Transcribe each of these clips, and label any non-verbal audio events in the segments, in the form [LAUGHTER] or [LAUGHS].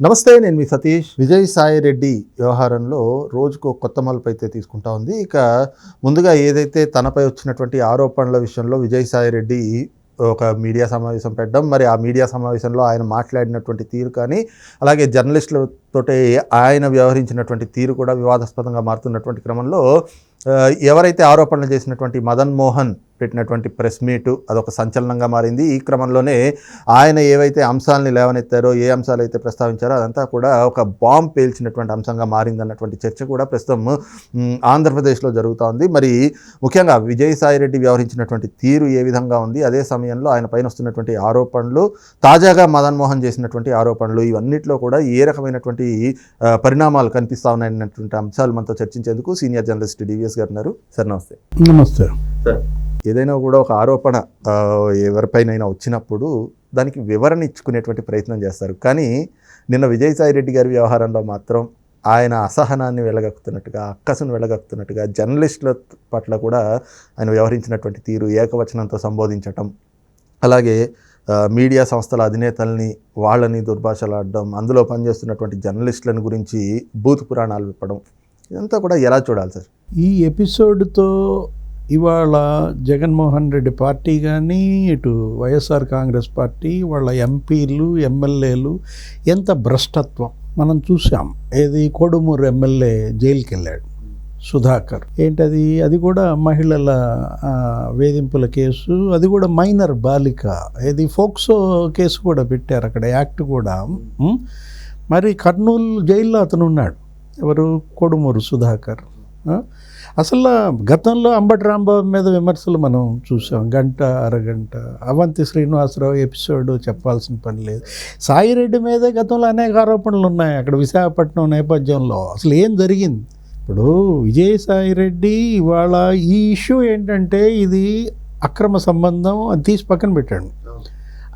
నమస్తే నేను మీ సతీష్. విజయ్ సాయి రెడ్డి వ్యవహారంలో రోజుకు కొత్త మలుపు అయితే తీసుకుంటా ఉంది. ఇక ముందుగా ఏదైతే తనపై వచ్చినటువంటి ఆరోపణల విషయంలో విజయ్ సాయి రెడ్డి ఒక మీడియా సమావేశం పెట్టడం మరి ఆ మీడియా సమావేశంలో ఆయన మాట్లాడినటువంటి తీరు కానీ అలాగే జర్నలిస్టులతోటి ఆయన వ్యవహరించినటువంటి తీరు కూడా వివాదాస్పదంగా మారుతున్నటువంటి క్రమంలో ఎవరైతే ఆరోపణలు చేసినటువంటి మదన్ మోహన్ పెట్టినటువంటి ప్రెస్ మీటు అదొక సంచలనంగా మారింది. ఈ క్రమంలోనే ఆయన ఏవైతే అంశాలని లేవనెత్తారో ఏ అంశాలు అయితే ప్రస్తావించారో అదంతా కూడా ఒక బాంబ్ పేల్చినటువంటి అంశంగా మారిందన్నటువంటి చర్చ కూడా ప్రస్తుతం ఆంధ్రప్రదేశ్లో జరుగుతూ ఉంది. మరి ముఖ్యంగా విజయసాయి రెడ్డి వ్యవహరించినటువంటి తీరు ఏ విధంగా ఉంది? అదే సమయంలో ఆయన పైన వస్తున్నటువంటి ఆరోపణలు తాజాగా మదన్ మోహన్ చేసినటువంటి ఆరోపణలు ఇవన్నిట్లో కూడా ఏ రకమైనటువంటి పరిణామాలు కనిపిస్తా ఉన్నాయన్నటువంటి అంశాలు మనతో చర్చించేందుకు సీనియర్ జర్నలిస్ట్ డివిఎస్ గారు ఉన్నారు. సార్ నమస్తే. నమస్తే. ఏదైనా కూడా ఒక ఆరోపణ ఎవరిపైనైనా వచ్చినప్పుడు దానికి వివరణ ఇచ్చుకునేటువంటి ప్రయత్నం చేస్తారు. కానీ నిన్న విజయసాయి రెడ్డి గారి వ్యవహారంలో మాత్రం ఆయన అసహనాన్ని వెళ్ళగక్కుతున్నట్టుగా అక్కసును వెళ్ళగక్కుతున్నట్టుగా జర్నలిస్టుల పట్ల కూడా ఆయన వ్యవహరించినటువంటి తీరు ఏకవచనంతో సంబోధించటం అలాగే మీడియా సంస్థల అధినేతల్ని వాళ్ళని దుర్భాషలాడడం అందులో పనిచేస్తున్నటువంటి జర్నలిస్టులను గురించి భూత పురాణాలు విప్పడం ఇదంతా కూడా ఎలా చూడాలి సార్? ఈ ఎపిసోడ్తో ఇవాళ జగన్మోహన్ రెడ్డి పార్టీ కానీ ఇటు వైఎస్ఆర్ కాంగ్రెస్ పార్టీ వాళ్ళ ఎంపీలు ఎమ్మెల్యేలు ఎంత భ్రష్టత్వం. మనం చూసాం ఏది కోడుమూరు ఎమ్మెల్యే జైలుకి వెళ్ళాడు సుధాకర్. ఏంటది? అది కూడా మహిళల వేధింపుల కేసు అది కూడా మైనర్ బాలిక. ఏది? ఫోక్సో కేసు కూడా పెట్టారు అక్కడ యాక్ట్ కూడా. మరి కర్నూలు జైల్లో అతను ఉన్నాడు ఎవరు? కొడుమూరు సుధాకర్. అసలు గతంలో అంబటి రాంబాబు మీద విమర్శలు మనం చూసాం. గంట అరగంట. అవంతి శ్రీనివాసరావు ఎపిసోడ్ చెప్పాల్సిన పని లేదు. సాయిరెడ్డి మీదే గతంలో అనేక ఆరోపణలు ఉన్నాయి. అక్కడ విశాఖపట్నం నేపథ్యంలో అసలు ఏం జరిగింది? ఇప్పుడు విజయసాయిరెడ్డి ఇవాళ ఈ ఇష్యూ ఏంటంటే ఇది అక్రమ సంబంధం అది తీసి పక్కన పెట్టాడు.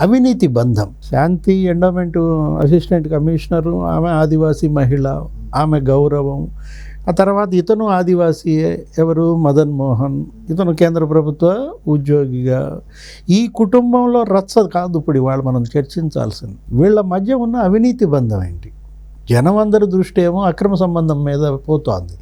అవినీతి బంధం. శాంతి ఎండోమెంట్ అసిస్టెంట్ కమిషనరు ఆమె ఆదివాసీ మహిళ ఆమె గౌరవం ఆ తర్వాత ఇతను ఆదివాసీయే ఎవరు? మదన్ మోహన్. ఇతను కేంద్ర ప్రభుత్వ ఉద్యోగిగా. ఈ కుటుంబంలో రచ్చ కాదు ఇప్పుడు ఇవాళ మనం చర్చించాల్సింది. వీళ్ళ మధ్య ఉన్న అవినీతి బంధం ఏంటి? జనం అందరి దృష్టి ఏమో అక్రమ సంబంధం మీద పోతోంది.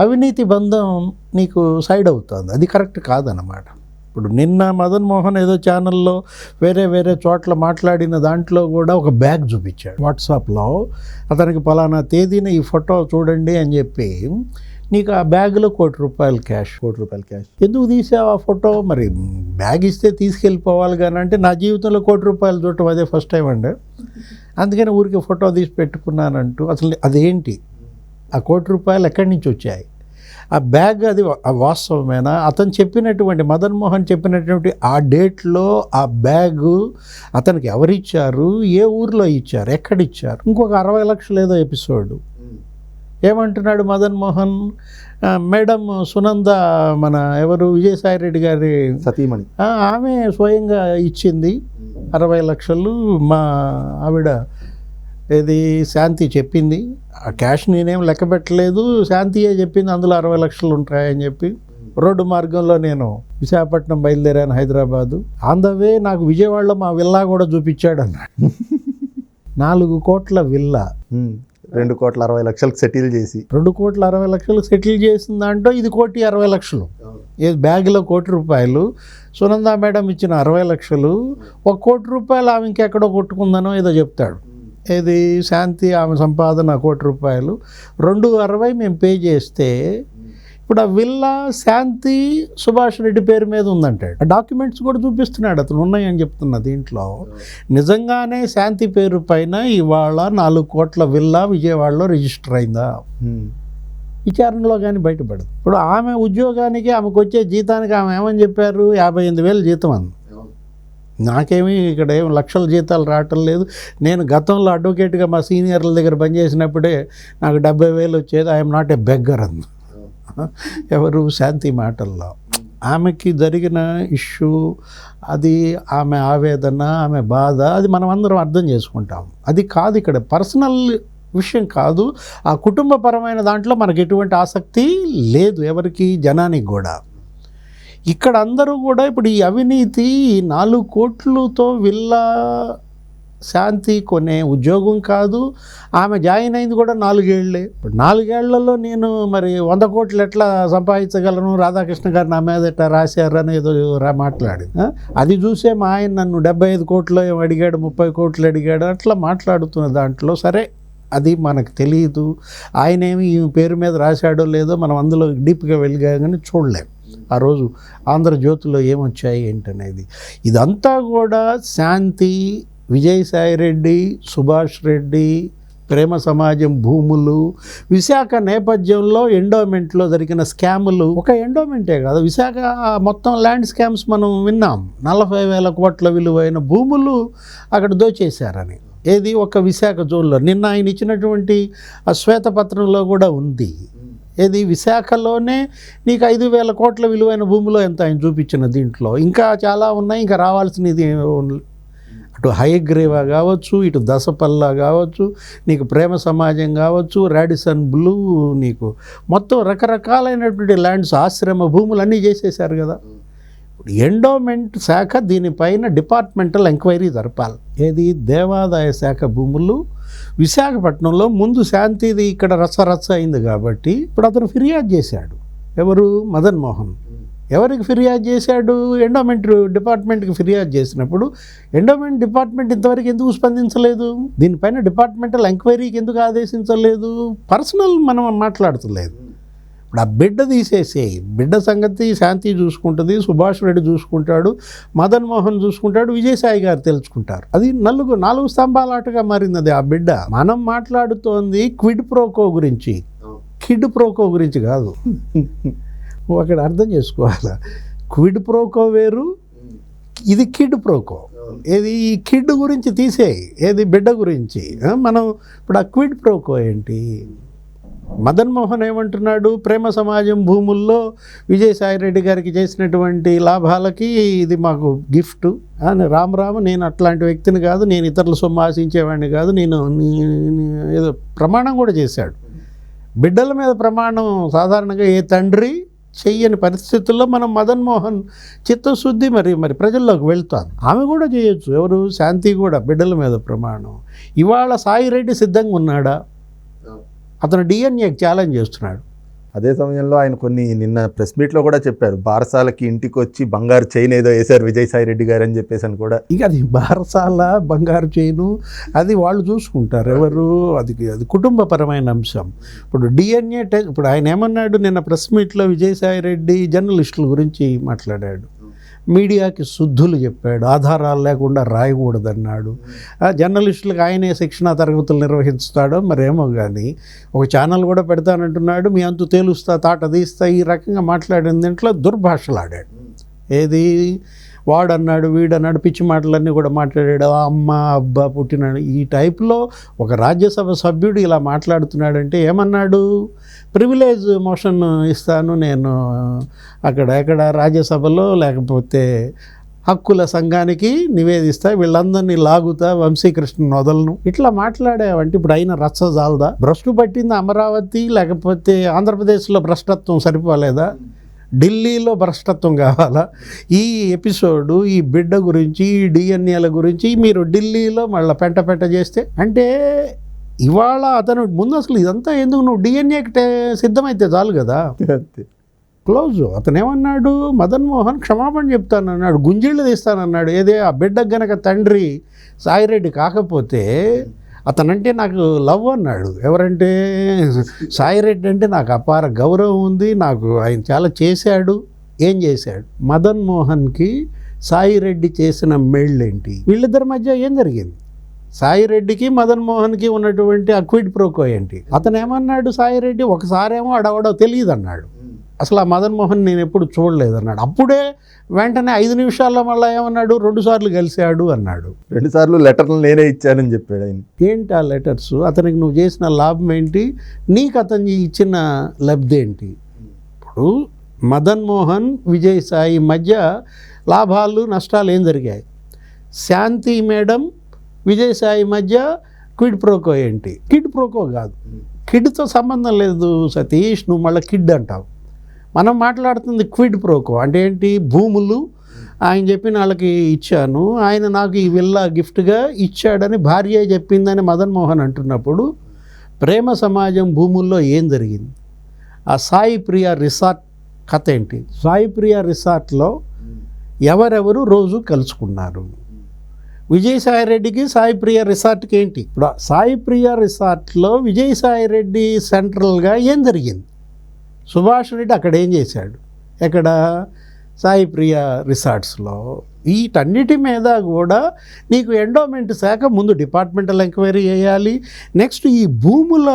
అవినీతి బంధం నీకు సైడ్ అవుతుంది. అది కరెక్ట్ కాదన్నమాట. ఇప్పుడు నిన్న మదన్ మోహన్ ఏదో ఛానల్లో వేరే వేరే చోట్ల మాట్లాడిన దాంట్లో కూడా ఒక బ్యాగ్ చూపించాడు. వాట్సాప్లో అతనికి పలానా తేదీన ఈ ఫోటో చూడండి అని చెప్పి నీకు ఆ బ్యాగ్లో కోటి రూపాయలు క్యాష్ కోటి రూపాయల క్యాష్. ఎందుకు తీసావు ఆ ఫోటో? మరి బ్యాగ్ ఇస్తే తీసుకెళ్ళిపోవాలి కానీ అంటే నా జీవితంలో కోటి రూపాయలు చూడటం అదే ఫస్ట్ టైం అండి. అందుకని ఊరికి ఫోటో తీసి పెట్టుకున్నానంటూ అసలు అదేంటి? ఆ కోటి రూపాయలు ఎక్కడి నుంచి వచ్చాయి? ఆ బ్యాగ్ అది వాస్తవమేనా? అతను చెప్పినటువంటి మదన్ మోహన్ చెప్పినటువంటి ఆ డేట్లో ఆ బ్యాగు అతనికి ఎవరిచ్చారు? ఏ ఊర్లో ఇచ్చారు? ఎక్కడిచ్చారు? ఇంకొక అరవై లక్షలు ఏదో ఎపిసోడ్. ఏమంటున్నాడు మదన్ మోహన్? మేడం సునంద మన ఎవరు? విజయసాయి రెడ్డి గారి సతీమణి. ఆమె స్వయంగా ఇచ్చింది అరవై లక్షలు మా ఆవిడ ఏది? శాంతి చెప్పింది. ఆ క్యాష్ నేనేం లెక్క పెట్టలేదు. శాంతియే చెప్పింది. అందులో అరవై లక్షలు ఉంటాయని చెప్పి రోడ్డు మార్గంలో నేను విశాఖపట్నం బయలుదేరాను హైదరాబాదు. ఆన్ ద వే నాకు విజయవాడలో మా విల్లా కూడా చూపించాడు అన్నాడు. [LAUGHS] నాలుగు కోట్ల విల్లా. రెండు కోట్ల అరవై లక్షలకు సెటిల్ చేసి. రెండు కోట్ల అరవై లక్షలు సెటిల్ చేసిన దాంట్లో ఇది కోటి అరవై లక్షలు. ఏ బ్యాగ్లో కోటి రూపాయలు. సునంద మేడం ఇచ్చిన అరవై లక్షలు. ఒక కోటి రూపాయలు ఆమె ఇంకెక్కడో కొట్టుకుందనో ఏదో చెప్తాడు. ఏది? శాంతి ఆమె సంపాదన కోటి రూపాయలు. రెండు అరవై మేము పే చేస్తే ఇప్పుడు ఆ విల్లా శాంతి సుభాష్ రెడ్డి పేరు మీద ఉందంటాడు. ఆ డాక్యుమెంట్స్ కూడా చూపిస్తున్నాడు అతను. ఉన్నాయని చెప్తున్నా దీంట్లో. నిజంగానే శాంతి పేరు పైన ఇవాళ నాలుగు కోట్ల విల్లా విజయవాడలో రిజిస్టర్ అయిందా. విచారణలో కానీ బయటపడదు. ఇప్పుడు ఆమె ఉద్యోగానికి ఆమెకు వచ్చే జీతానికి ఆమె ఏమని చెప్పారు? యాభై ఎనిమిది వేలు జీతం అంది. నాకేమీ ఇక్కడ ఏం లక్షల జీతాలు రావటం లేదు. నేను గతంలో అడ్వకేట్గా మా సీనియర్ల దగ్గర పనిచేసినప్పుడే నాకు డెబ్బై వేలు వచ్చేది. ఐఎమ్ నాట్ ఏ బెగ్గర్ అంది ఎవరు శాంతి మాటల్లో. ఆమెకి జరిగిన ఇష్యూ అది ఆమె ఆవేదన ఆమె బాధ అది మనం అందరం అర్థం చేసుకుంటాం. అది కాదు ఇక్కడ. పర్సనల్ విషయం కాదు. ఆ కుటుంబపరమైన దాంట్లో మనకి ఎటువంటి ఆసక్తి లేదు. ఎవరికి? జనానికి కూడా. ఇక్కడ అందరూ కూడా ఇప్పుడు ఈ అవినీతి ఈ నాలుగు కోట్లతో విల్లా శాంతి కొనే ఉద్యోగం కాదు. ఆమె జాయిన్ అయింది కూడా నాలుగేళ్ళే. ఇప్పుడు నాలుగేళ్ళలో నేను మరి వంద కోట్లు ఎట్లా సంపాదించగలను? రాధాకృష్ణ గారు నా మీద ఎట్లా రాశారని ఏదో మాట్లాడి అది చూసే మా ఆయన నన్ను డెబ్బై ఐదు కోట్లు ఏమో అడిగాడు ముప్పై కోట్లు అడిగాడు అట్లా మాట్లాడుతున్న దాంట్లో సరే అది మనకు తెలియదు ఆయన ఏమి ఈ పేరు మీద రాశాడో లేదో మనం అందులో డీప్గా వెళ్ళగా కానీ చూడలేం. ఆ రోజు ఆంధ్రజ్యోతిలో ఏమొచ్చాయి ఏంటనేది. ఇదంతా కూడా శాంతి విజయసాయి రెడ్డి సుభాష్ రెడ్డి ప్రేమ సమాజం భూములు విశాఖ నేపథ్యంలో ఎండోమెంట్లో జరిగిన స్కాములు. ఒక ఎండోమెంటే కాదు విశాఖ మొత్తం ల్యాండ్ స్కామ్స్ మనం విన్నాం. నలభై వేల కోట్ల విలువైన భూములు అక్కడ దోచేశారని. ఏది? ఒక విశాఖ జోన్లో. నిన్న ఆయన ఇచ్చినటువంటి ఆ శ్వేతపత్రంలో కూడా ఉంది. ఏది? విశాఖలోనే నీకు ఐదు వేల కోట్ల విలువైన భూమిలో ఎంత ఆయన చూపించిన దీంట్లో? ఇంకా చాలా ఉన్నాయి ఇంకా రావాల్సినది అటు హయగ్రీవా కావచ్చు ఇటు దసపల్ల కావచ్చు నీకు ప్రేమ సమాజం కావచ్చు రాడిసన్ బ్లూ నీకు మొత్తం రకరకాలైనటువంటి ల్యాండ్స్ ఆశ్రమ భూములు అన్నీ చేసేశారు కదా. ఇప్పుడు ఎండోమెంట్ శాఖ దీనిపైన డిపార్ట్మెంటల్ ఎంక్వైరీ జరపాలి. ఏది? దేవాదాయ శాఖ భూములు విశాఖపట్నంలో ముందు శాంతిది ఇక్కడ రచ్చ అయింది కాబట్టి ఇప్పుడు అతను ఫిర్యాదు చేశాడు. ఎవరు? మదన్ మోహన్. ఎవరికి ఫిర్యాదు చేశాడు? ఎండోమెంట్ డిపార్ట్మెంట్కి ఫిర్యాదు చేసినప్పుడు ఎండోమెంట్ డిపార్ట్మెంట్ ఇంతవరకు ఎందుకు స్పందించలేదు? దీనిపైన డిపార్ట్మెంటల్ ఎంక్వైరీకి ఎందుకు ఆదేశించలేదు? పర్సనల్ మనం మాట్లాడతలేదు. ఇప్పుడు ఆ బిడ్డ తీసేసేయి. బిడ్డ సంగతి శాంతి చూసుకుంటుంది సుభాష్ రెడ్డి చూసుకుంటాడు మదన్ మోహన్ చూసుకుంటాడు విజయసాయి గారు తెలుసుకుంటారు. అది నలుగు నాలుగు స్తంభాల ఆటగా మారింది ఆ బిడ్డ. మనం మాట్లాడుతోంది క్విడ్ ప్రోకో గురించి. కిడ్ ప్రోకో గురించి కాదు. అక్కడ అర్థం చేసుకోవాలి? క్విడ్ ప్రోకో వేరు ఇది కిడ్ ప్రోకో. ఏది ఈ కిడ్ గురించి తీసేయి ఏది బిడ్డ గురించి. మనం ఇప్పుడు ఆ క్విడ్ ప్రోకో ఏంటి? మదన్ మోహన్ ఏమంటున్నాడు? ప్రేమ సమాజం భూముల్లో విజయసాయి రెడ్డి గారికి చేసినటువంటి లాభాలకి ఇది మాకు గిఫ్ట్. అని రామ్ రామ్ నేను అట్లాంటి వ్యక్తిని కాదు నేను ఇతరుల సొమ్ము ఆశించేవాడిని కాదు నేను నీ- ఏదో ప్రమాణం కూడా చేశాడు. బిడ్డల మీద ప్రమాణం సాధారణంగా ఏ తండ్రి చెయ్యని పరిస్థితుల్లో మనం మదన్ మోహన్ చిత్తశుద్ధి మరి మరి ప్రజల్లోకి వెళ్తాను ఆమె కూడా చేయొచ్చు. ఎవరు? శాంతి కూడా బిడ్డల మీద ప్రమాణం. ఇవాళ సాయిరెడ్డి సిద్ధంగా ఉన్నాడా? అతను డిఎన్ఏకి ఛాలెంజ్ చేస్తున్నాడు. అదే సమయంలో ఆయన కొన్ని నిన్న ప్రెస్ మీట్లో కూడా చెప్పారు బారసాలకి ఇంటికి వచ్చి బంగారు చైన్ ఏదో వేశారు విజయసాయి రెడ్డి గారు అని చెప్పేసి అని కూడా. ఇక అది బారసాల బంగారు చేను అది వాళ్ళు చూసుకుంటారు. ఎవరు? అది అది కుటుంబపరమైన అంశం. ఇప్పుడు డిఎన్ఏ టెస్ట్ ఇప్పుడు ఆయన ఏమన్నాడు? నిన్న ప్రెస్ మీట్లో విజయసాయి రెడ్డి జర్నలిస్టుల గురించి మాట్లాడాడు. మీడియాకి శుద్ధులు చెప్పాడు ఆధారాలు లేకుండా రాయకూడదన్నాడు. జర్నలిస్టులకు ఆయనే శిక్షణా తరగతులు నిర్వహిస్తాడో మరేమో కానీ ఒక ఛానల్ కూడా పెడతానంటున్నాడు మీ అంతు తేలుస్తా తాట తీస్తా ఈ రకంగా మాట్లాడిన దీంట్లో దుర్భాషలాడాడు. ఏది? వాడన్నాడు వీడన్నాడు పిచ్చి మాటలన్నీ కూడా మాట్లాడాడు అమ్మ అబ్బా పుట్టినాడు ఈ టైప్లో ఒక రాజ్యసభ సభ్యుడు ఇలా మాట్లాడుతున్నాడంటే ఏమన్నాడు? ప్రివిలేజ్ మోషన్ ఇస్తాను నేను అక్కడ ఎక్కడ రాజ్యసభలో లేకపోతే హక్కుల సంఘానికి నివేదిస్తా వీళ్ళందరినీ లాగుతా వంశీకృష్ణ వదలను. ఇట్లా మాట్లాడావంటే ఇప్పుడు అయిన రచ్చ జాలదా. భ్రష్టు పట్టింది అమరావతి లేకపోతే ఆంధ్రప్రదేశ్లో భ్రష్టత్వం సరిపోలేదా? ఢిల్లీలో భ్రష్టత్వం కావాలా? ఈ ఎపిసోడు ఈ బిడ్డ గురించి ఈ డిఎన్ఏల గురించి మీరు ఢిల్లీలో మళ్ళీ పెంట పెంట చేస్తే అంటే ఇవాళ అతను ముందు అసలు ఇదంతా ఎందుకు నువ్వు డిఎన్ఏకి సిద్ధమైతే చాలు కదా? అంతే. క్లోజ్. అతను ఏమన్నాడు మదన్ మోహన్ క్షమాపణ చెప్తానన్నాడు గుంజిళ్ళు తీస్తానన్నాడు. ఏదే ఆ బిడ్డకు గనక తండ్రి సాయిరెడ్డి కాకపోతే అతనంటే నాకు లవ్ అన్నాడు. ఎవరంటే? సాయిరెడ్డి అంటే నాకు అపార గౌరవం ఉంది నాకు ఆయన చాలా చేశాడు. ఏం చేశాడు? మదన్ మోహన్కి సాయిరెడ్డి చేసిన మేళ్ళేంటి? వీళ్ళిద్దరి మధ్య ఏం జరిగింది? సాయిరెడ్డికి మదన్ మోహన్కి ఉన్నటువంటి అక్విడ్ ప్రోకో ఏంటి? అతను ఏమన్నాడు సాయిరెడ్డి ఒకసారేమో అడవడో తెలియదు అన్నాడు అసలు ఆ మదన్ మోహన్ నేను ఎప్పుడు చూడలేదు అన్నాడు అప్పుడే వెంటనే ఐదు నిమిషాల్లో మళ్ళీ ఏమన్నాడు? రెండు సార్లు కలిశాడు అన్నాడు. రెండు సార్లు లెటర్లు నేనే ఇచ్చానని చెప్పాడు ఆయన. ఏంటి ఆ లెటర్స్? అతనికి నువ్వు చేసిన లాభం ఏంటి? నీకు అతను ఇచ్చిన లబ్ధి ఏంటి? ఇప్పుడు మదన్ మోహన్ విజయ్ సాయి మధ్య లాభాలు నష్టాలు ఏం జరిగాయి? శాంతి మేడం విజయసాయి మధ్య క్విడ్ ప్రోకో ఏంటి? కిడ్ ప్రోకో కాదు. కిడ్తో సంబంధం లేదు సతీష్ నువ్వు మళ్ళీ కిడ్ అంటావు. మనం మాట్లాడుతుంది క్విడ్ ప్రోకో. అంటే ఏంటి? భూములు ఆయన చెప్పిన వాళ్ళకి ఇచ్చాను. ఆయన నాకు ఈ విల్లా గిఫ్ట్గా ఇచ్చాడని భార్య చెప్పిందని మదన్ మోహన్ అంటున్నప్పుడు ప్రేమ సమాజం భూముల్లో ఏం జరిగింది? ఆ సాయి ప్రియ రిసార్ట్ కథ ఏంటి? సాయి ప్రియ రిసార్ట్లో ఎవరెవరు రోజు కలుసుకున్నారు? విజయసాయి రెడ్డికి సాయి ప్రియ రిసార్ట్కి ఏంటి? ఇప్పుడు సాయిప్రియ సాయి ప్రియ రిసార్ట్లో విజయసాయి రెడ్డి సెంట్రల్గా ఏం జరిగింది? సుభాష్ రెడ్డి అక్కడ ఏం చేశాడు? ఎక్కడ సాయి ప్రియ రిసార్ట్స్లో వీటన్నిటి మీద కూడా నీకు ఎండోమెంట్ శాఖ ముందు డిపార్ట్మెంటల్ ఎంక్వైరీ చేయాలి. నెక్స్ట్ ఈ భూముల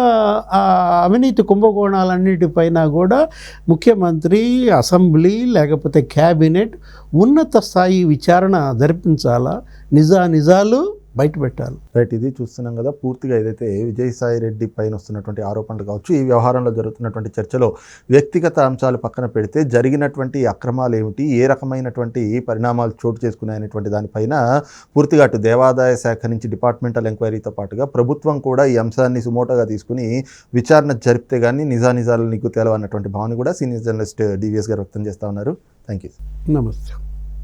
అవినీతి కుంభకోణాలన్నిటిపైన కూడా ముఖ్యమంత్రి అసెంబ్లీ లేకపోతే క్యాబినెట్ ఉన్నత స్థాయి విచారణ జరిపించాలా? నిజా నిజాలు బయట పెట్టాలి రైట్ ఇది చూస్తున్నాం కదా పూర్తిగా ఏదైతే విజయసాయి రెడ్డి పైన వస్తున్నటువంటి ఆరోపణలు కావచ్చు ఈ వ్యవహారంలో జరుగుతున్నటువంటి చర్చలో వ్యక్తిగత అంశాలు పక్కన పెడితే జరిగినటువంటి అక్రమాలు ఏమిటి ఏ రకమైనటువంటి పరిణామాలు చోటు చేసుకున్నాయనేటువంటి దానిపైన పూర్తిగా అటు దేవాదాయ శాఖ నుంచి డిపార్ట్మెంటల్ ఎంక్వైరీతో పాటుగా ప్రభుత్వం కూడా ఈ అంశాన్ని సుమోటోగా తీసుకుని విచారణ జరిపితే కానీ నిజానిజాలు నిగ్గు తేలవన్నటువంటి భావన కూడా సీనియర్ జర్నలిస్ట్ డివిఎస్ గారు వ్యక్తం చేస్తా ఉన్నారు. థ్యాంక్ యూ నమస్తే.